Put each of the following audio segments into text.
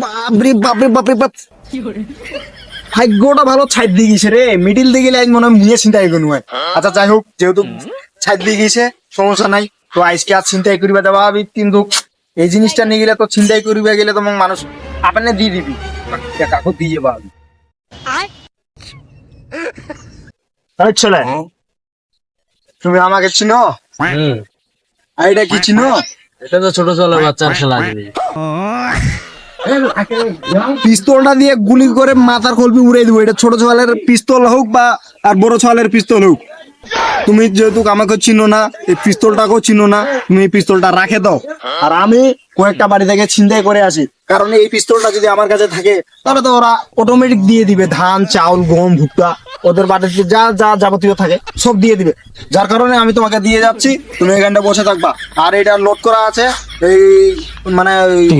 বাপরে বাপরে বাপরে বাপ। ভাগ্যটা ভালো ছাইড দিয়ে গেছে রে। মিডিল গেলে আজ মনে হয় নিয়ে চিন্তাই কোনো আচ্ছা যাই হোক যেহেতু ছাইড দিয়ে গেছে সমস্যা নাই। তো আজকে আর চিন্তাই করিবা দেওয়া হবে কিন্তু এই জিনিসটা নিয়ে গেলে তো চিন্তাই করিবা গেলে তো মানুষ আপনি দিয়ে দিবি। কাকু দিয়ে তুমি আমাকে চিনো? এটা কি চিনো? এটা তো ছোট ছোট বাচ্চার খেলা পিস্তলটা দিয়ে গুলি করে মাথার খোলপি উড়ে দিব। এটা ছোট ছোয়ালের পিস্তল হোক বা আর বড় ছোয়ালের পিস্তল হোক। তুমি যেহেতু আমাকে চিনো না এই পিস্তলটাকেও চিনো না তুমি এই পিস্তলটা রাখে দাও। আর আমি কয়েকটা বাড়ি থেকে চিন্তাই করে আসি। কারণ এই পিস্তলটা যদি আমার কাছে থাকে তাহলে তো ওরা অটোমেটিক দিয়ে দিবে। ধান চাউল গম ভুট্টা ওদের বাড়িতে যা যা যাবতীয় থাকে সব দিয়ে দিবে। যার কারণে আমি তোমাকে দিয়ে যাচ্ছি তুমি এখানটা বসে থাকবা। আর এটা লোড করা আছে এই মানে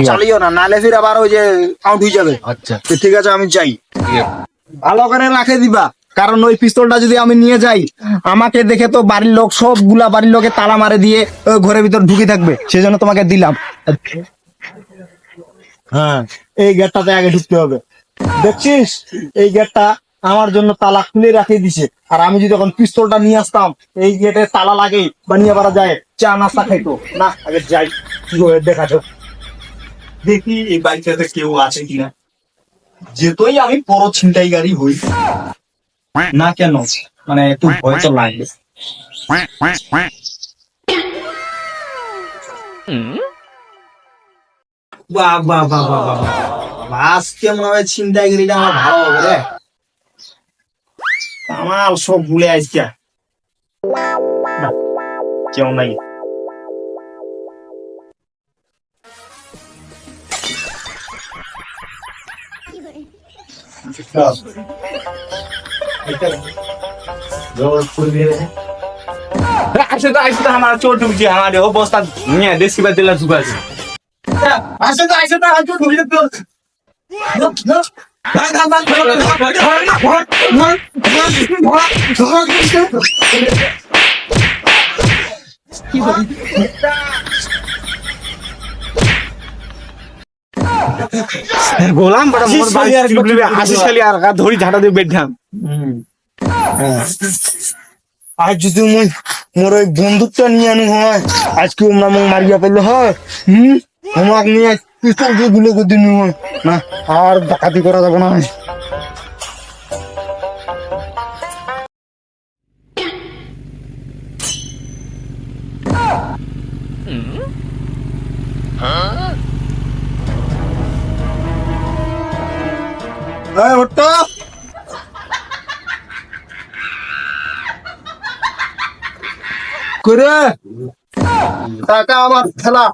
চালিও না নালে ফির আবার ওই যে আউট হয়ে যাবে। আচ্ছা। ঠিক আছে আমি যাই। ভালো করে রাখে দিবা। কারণ ওই পিস্তলটা যদি আমি নিয়ে যাই, আমাকে দেখে তো বাড়ির লোক, সবগুলা বাড়ির লোকে তালা মারে দিয়ে ঘরের ভিতর ঢুকে থাকবে। সেই জন্য তোমাকে দিলাম। হ্যাঁ এই গেটটাতে আগে ঢুকতে হবে। দেখছিস? এই গেটটা আমার জন্য তালা খুলে রাখে দিছে। আর আমি যদি এখন পিস্তলটা নিয়ে আসতাম, এই গেটে তালা লাগে বানিয়ে পারা যায়। চা, নাস্তা খাইতো। না, আগে যাই। কি করে দেখা যাক দেখি এই বাড়িটাতে কেউ আছে কিনা। যেতই আমি বড় গাড়ি হই। না কেন? মানে একটু ভয় তো লাগবে বাহ বাহ বাহ বাহ বাহ। আজকে মনে হয় ছিনতাই গাড়িটা আমার ভালো হবে রে। আমার সব ভুলে আজকে কেউ নাই আসে তো আসে তো আমার চোট ঢুকছে আমার অবস্থা নিয়ে দেশি বা দিলা ঢুকা আছে আসে তো আসে তো আমার চোট ঢুকছে তো বড় মোর আসিস খালি আর ধরি ঝাঁটা দিয়ে বেঠাম আজ যদি মই, মোর ওই বন্দুকটা নিয়ে আনু হয়, আজকে ওমরা মোক মারিয়া পেলে হয়, হুম? আমাক নিয়ে পিস্তল দিয়ে গুলো করে দিনু হয়। না, আর ডাকাতি করা যাবে না। এই হট্টা করে টাকা আমার খেলা।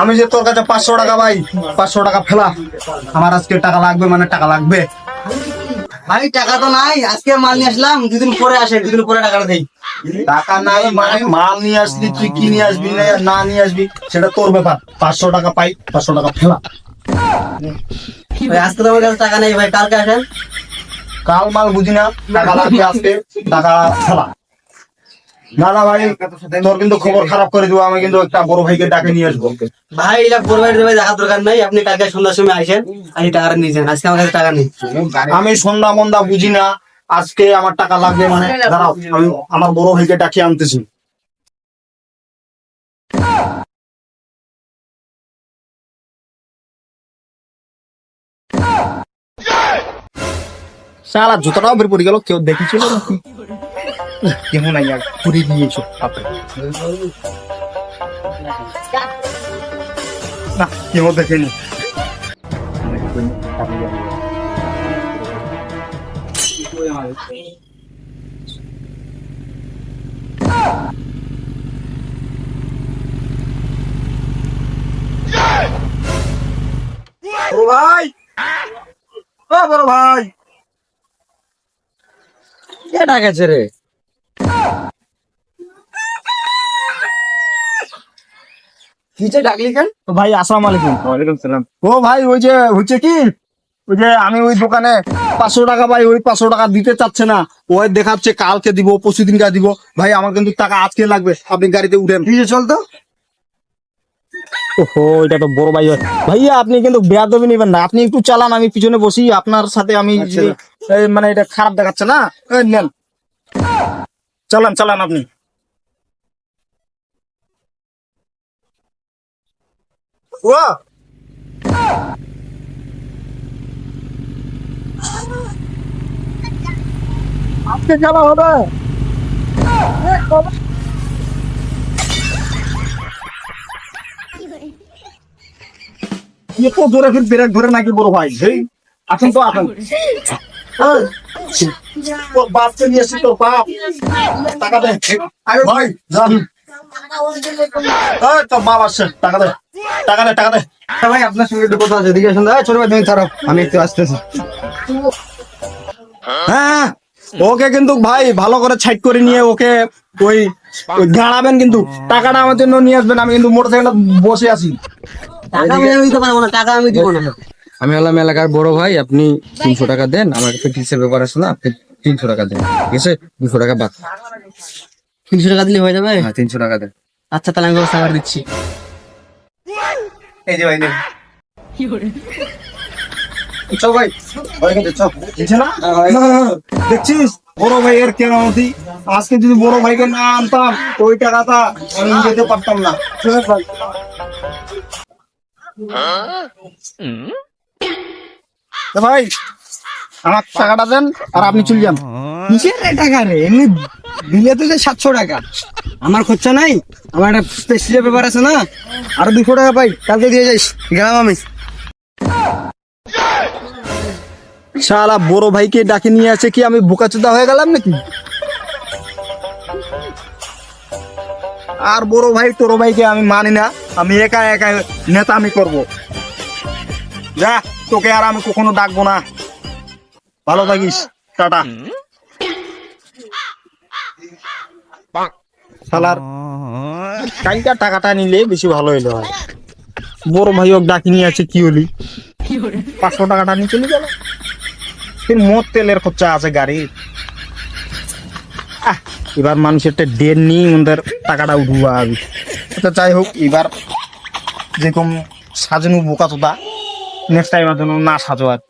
আমি যে তোর কাছে পাঁচশো টাকা পাই পাঁচশো টাকা ফেলা। আমার আজকে টাকা লাগবে মানে টাকা লাগবে। ভাই টাকা তো নাই আজকে মাল নিয়ে আসলাম দুদিন পরে আসে দুদিন পরে টাকাটা দেই। টাকা নাই মানে মাল নিয়ে আসলি তুই কি নিয়ে আসবি না নিয়ে আসবি সেটা তোর ব্যাপার। পাঁচশো টাকা পাই পাঁচশো টাকা ফেলা। ভাই আজকে তো আমার কাছে টাকা নেই ভাই কালকে আসেন। কাল মাল বুঝি না টাকা লাগবে আজকে টাকা ফেলা না না ভাই তোর কিন্তু খবর খারাপ করে দিব আমি কিন্তু একটা বড় ভাইকে ডাকে নিয়ে আসব। ভাই এটা বড় ভাই ভাই দেখার দরকার নাই। আপনি কালকে সন্ধ্যার সময় আসেন আমি টাকাটা নিয়ে যান। আজকে আমার কাছে টাকা নেই। আমি সন্ধ্যা মন্দা বুঝি না আজকে আমার টাকা লাগবে মানে দাঁড়াও আমি আমার বড় ভাইকে ডাকিয়ে আনতেছি। সালা জুতোটাও বের পড়ে গেল, কেউ দেখেছিল নাকি? কেমন আইয়া পুরি দিয়েছ আপনি না, কেউ দেখেনি। ভাই! বড় ভাই! কে টাকাছে রে? কিসে ডাকলি কেন? তো ভাই আসসালামু আলাইকুম। ওয়ালাইকুম সালাম। ও ভাই ওই যে হচ্ছে কি? ওই যে আমি ওই দোকানে পাঁচশো টাকা পাই ওই পাঁচশো টাকা দিতে চাচ্ছে না। ওই দেখাচ্ছে কালকে দিব পরশু দিনকে দিব। ভাই আমার কিন্তু টাকা আজকে লাগবে। আপনি গাড়িতে উঠেন। ঠিক আছে চল তো ওহো এটা তো বড় ভাই ভাইয়া আপনি কিন্তু বেয়াদবি নেবেন না। আপনি একটু চালান আমি পিছনে বসি। আপনার সাথে আমি আচ্ছা। এই মানে এটা খারাপ দেখাচ্ছে না? নেন। চালান চালান আপনি। ও আজকে চালা হবে। এত জোরে ফির ব্রেক ধরে নাকি বড় ভাই? আসেন তো আসেন। এই, নিয়ে এসছি তোর বাপ। টাকা দে। ভাই যান এই তোর বাপ আসছে। টাকা দে। টাকা দে টাকা দে। ভাই আপনার সঙ্গে একটু কথা আছে। এদিকে আসুন। ছোট ভাই তুমি ছাড়ো। আমি একটু আসতেছি। হ্যাঁ ওকে কিন্তু ভাই ভালো করে ছাইট করে নিয়ে ওকে ওই দাঁড়াবেন কিন্তু। টাকাটা আমার জন্য নিয়ে আসবেন। আমি কিন্তু মোটরসাইকেলটা বসে আছি। টাকা আমি দিতে পারব না টাকা আমি দিব না। আমি হলাম এলাকার বড় ভাই আপনি তিনশো টাকা দেন আমার একটা ফিক্সের ব্যাপার আছে না আপনি তিনশো টাকা দেন ঠিক আছে? দুশো টাকা বাদ। তিনশো টাকা দিলে হয়ে যাবে? হ্যাঁ তিনশো টাকা দেন। আচ্ছা তাহলে আমি ব্যবস্থা করে দিচ্ছি। এই যে ভাই নেন। চল ভাই ভাই কিন্তু চল। বুঝছে না? না, না, না, দেখছিস? বড় ভাইয়ের কেরামতি আজকে যদি বড় ভাইকে না আনতাম ওই টাকাটা আমি যেতে পারতাম না। চল ভাই, আমার টাকাটা দেন আর আপনি চলে যান। কিসের টাকা রে? এমনি দিলে তো যে সাতশো টাকা। আমার খরচা নাই, আমার একটা প্রেস্টিজের ব্যাপার আছে না। আরও দুশো টাকা পাই, কালকে দিয়ে যাইস। গেলাম আমি। শালা বড় ভাইকে ডাকে নিয়ে আছে কি আমি বোকাচোদা হয়ে গেলাম নাকি? আর বড় ভাই তোর ভাইকে আমি মানি না। আমি একা একা নেতা আমি করব। যা তোকে আর আমি কখনো ডাকবো না। ভালো থাকিস টাটা। শালার কালকার টাকাটা নিলে বেশি ভালো হইল হয়। বড় ভাই ওকে ডাকি নিয়ে আছে কি হলি? পাঁচশো টাকাটা নিয়ে চলে গেল। মোট তেলের খরচা আছে গাড়ির। এবার মানুষের একটা ডেট নিয়ে ওদের টাকাটা উঠবা আমি আচ্ছা যাই হোক এবার যেরকম সাজানো বোকা তোদা নেক্সট টাইম যেন না সাজো আর.